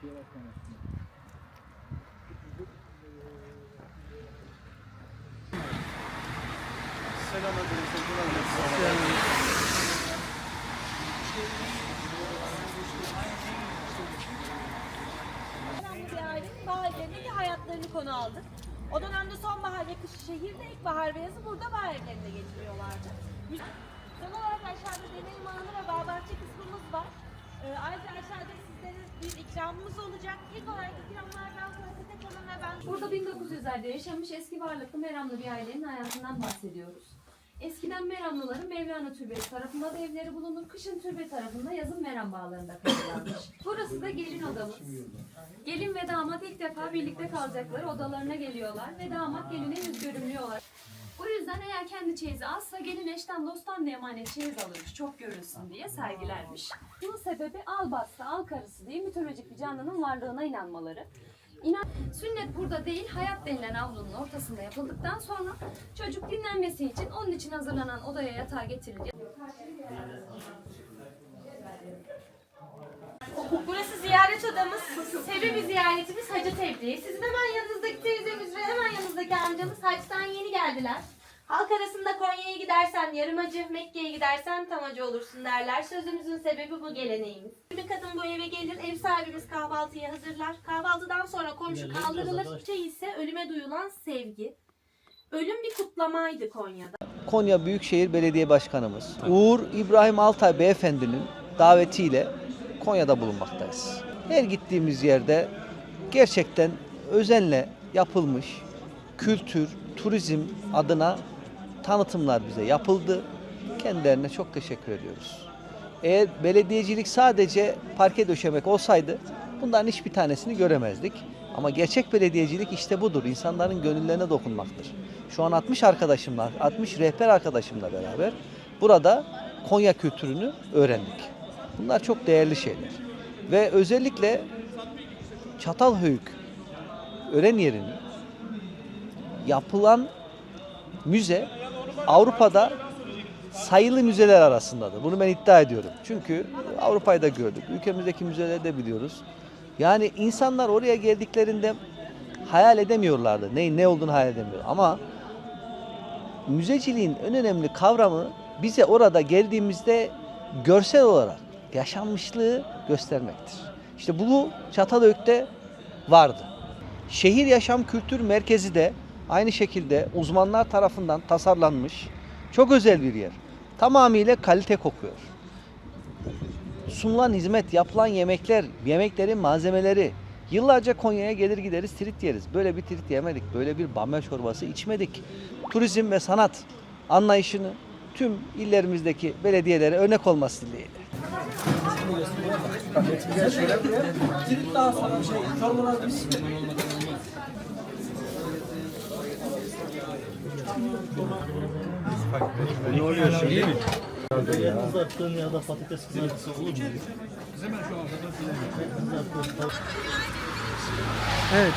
Önemli bir ailenin bağ evlerindeki hayatlarını konu aldık. O dönemde sonbahar ve kış şehirde, ilkbahar ve yazı burada bağ geçiriyorlardı. Son olarak aşağıda deneyim alanı ve bağ bahçe kısmımız ikramımız olacak. İlk olarak ikramlardan sonra Hanım ve ben Burada 1900'lerde yaşamış eski varlıklı Meramlı bir ailenin hayatından bahsediyoruz. Eskiden Meramlıların Mevlana Türbesi tarafında da evleri bulunur, kışın türbe tarafında yazın Meram bağlarında kalırlarmış. Burası da gelin odamız. Gelin ve damat ilk defa birlikte kalacakları odalarına geliyorlar ve damat geline yüz görümlüyorlar. Bu yüzden eğer kendi çeyizi azsa gelin eşten dosttan da emanet çeyiz alırmış, çok görülsün diye sergilermiş. Bunun sebebi al bastı, al karısı diye mitolojik bir canlının varlığına inanmaları. İnan, sünnet burada değil, hayat denilen avlunun ortasında yapıldıktan sonra çocuk dinlenmesi için onun için hazırlanan odaya yatağa getiriliyor. Burası ziyaret odamız. Sebebi ziyaretimiz hacı tebliği. Sizin hemen yanınızdaki teyzemiz ve hemen yanınızdaki amcamız haçtan yeni geldiler. Halk arasında Konya'ya gidersen yarım hacı, Mekke'ye gidersen tam hacı olursun derler. Sözümüzün sebebi bu geleneğimiz. Bir kadın bu eve gelir, ev sahibimiz kahvaltıyı hazırlar. Kahvaltıdan sonra komşu kaldırılır. Şey ise ölüme duyulan sevgi. Ölüm bir kutlamaydı Konya'da. Konya Büyükşehir Belediye Başkanımız Uğur İbrahim Altay Beyefendinin davetiyle Konya'da bulunmaktayız. Her gittiğimiz yerde gerçekten özenle yapılmış kültür, turizm adına tanıtımlar bize yapıldı. Kendilerine çok teşekkür ediyoruz. Eğer belediyecilik sadece parke döşemek olsaydı bunların hiçbir tanesini göremezdik. Ama gerçek belediyecilik işte budur. İnsanların gönüllerine dokunmaktır. Şu an 60 arkadaşımla, 60 rehber arkadaşımla beraber burada Konya kültürünü öğrendik. Bunlar çok değerli şeyler. Ve özellikle Çatalhöyük öğren yerinin yapılan müze Avrupa'da sayılı müzeler arasındadır. Bunu ben iddia ediyorum. Çünkü Avrupa'yı da gördük. Ülkemizdeki müzeleri de biliyoruz. Yani insanlar oraya geldiklerinde hayal edemiyorlardı. Ne, ne olduğunu hayal edemiyor. Ama müzeciliğin en önemli kavramı bize orada geldiğimizde görsel olarak yaşanmışlığı göstermektir. İşte bu Çatalhöyük'te vardı. Şehir Yaşam Kültür Merkezi de aynı şekilde uzmanlar tarafından tasarlanmış çok özel bir yer. Tamamıyla kalite kokuyor. Sunulan hizmet, yapılan yemekler, yemeklerin malzemeleri. Yıllarca Konya'ya gelir gideriz trit yeriz. Böyle bir trit yemedik, böyle bir bamya çorbası içmedik. Turizm ve sanat anlayışını tüm illerimizdeki belediyelere örnek olması dileğiyle. Kızartısı olur mu? Evet.